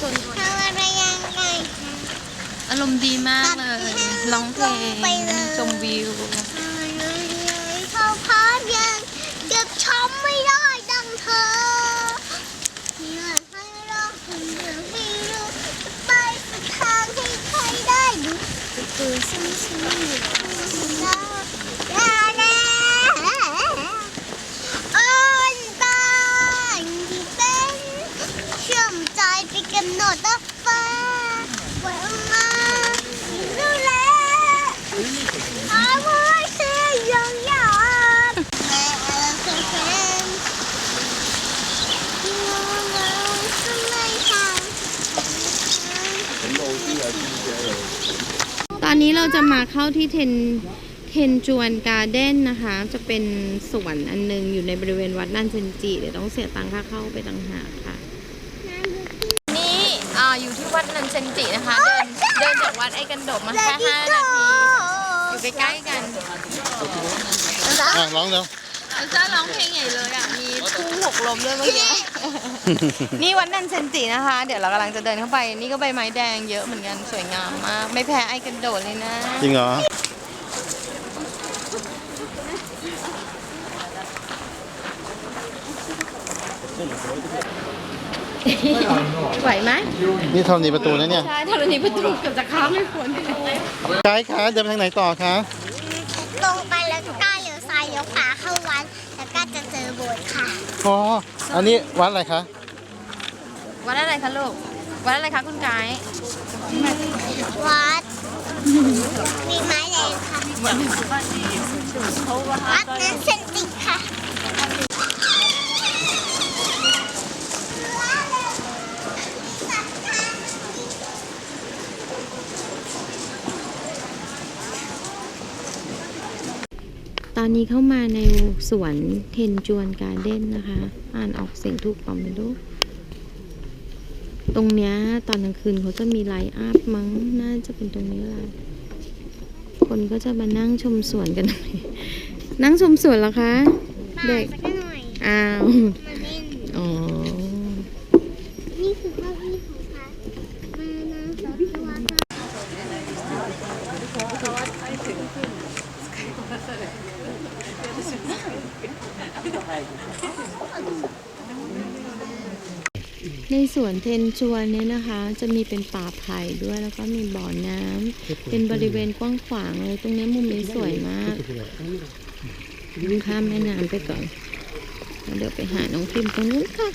ชนตัวทำอะไรยังไงอารมณ์ดีมากเลย ร้องเพลงชมวิวเขาพร้อมยังเก็บช้ำไม่ได้ดังเธออยากให้เราคนเดียวให้รู้ไปสุดทางให้ใครได้ดูตัวฉันฉันอยู่ลาลาอ่อนตายที่เป็นเชื่อมใจไปกำหนดรักฟ้าไว้มาดูแล I want to young young. Elephant. You know, sometimes. ตอนนี้เราจะมาเข้าที่เทนเทนจวนการ์เด้นนะคะ จะเป็นสวนอันนึงอยู่ในบริเวณวัดนันเซนจิเดี๋ยวต้องเสียตังค่าเข้าไปต่างหากค่ะ อ่าอยู่ที่วัดนันเซนจินะคะ เดินเดินจากวัดไอ้กันดบมาแค่ห้านาทีอยู่ใกล้ๆกันอะร้องเร็วลิซ่าร้องเพลงใหญ่เลยอะมีทุ่งหกลมด้วยเมื่อกี้นี่วัดนันเซนจินะคะ เดี๋ยวเรากำลังจะเดินเข้าไป นี่ก็ใบไม้แดงเยอะเหมือนกันสวยงามมากไม่แพ้ไอ้กันโดดเลยนะจริงเหรอ ไหวไหมนี่ธรณีประตูนะเนี่ยใช่ธรณีประตูเกือบจะข้ามไม่พ้นไกด์คะเดินไปทางไหนต่อคะตรงไปแล้วก็เลี้ยวซ้ายเลี้ยวขวาเข้าวัดแล้วก็จะเจอโบสถ์ค่ะอ๋ออันนี้วัดอะไรคะวัดอะไรคะลูกวัดอะไรคะคุณไกด์วัดมีไม้แดงค่ะวัดนั้นเซนติค่ะ ตอนนี้เข้ามาในสวนเทนจวนการ์เด้นนะคะ อ่านออกเสียงถูกเปล่าไม่รู้ตรงเนี้ยตอนกลางคืนเขาจะมีไลท์อัพมั้งน่าจะเป็นตรงนี้แหละคนก็จะมานั่งชมสวนกัน นั่งชมสวนเหรอคะ เด็กสักหน่อยอ้าวมาเล่นอ๋อ นี่คือเก้าอี้ของพระมานาสอที่วัดค่ะ ในสวนเทนจวนเนี่ยนะคะ จะมีเป็นป่าไผ่ด้วยแล้วก็มีบ่อน้ำเป็นบริเวณกว้างขวางเลยตรงนี้มุมนี้สวยมากข้ามแม่น้ำไปก่อนแล้วเดี๋ยวไปหาน้องพิมพ์ตรงนู้นค่ะ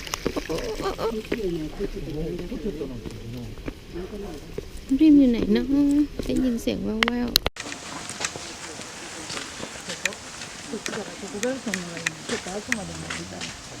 โอ้โอ้โอ้พิมพ์อยู่ไหนเนาะได้ยินเสียงแว่ว 그걸 정말 이렇게 깔끔하게 만든다.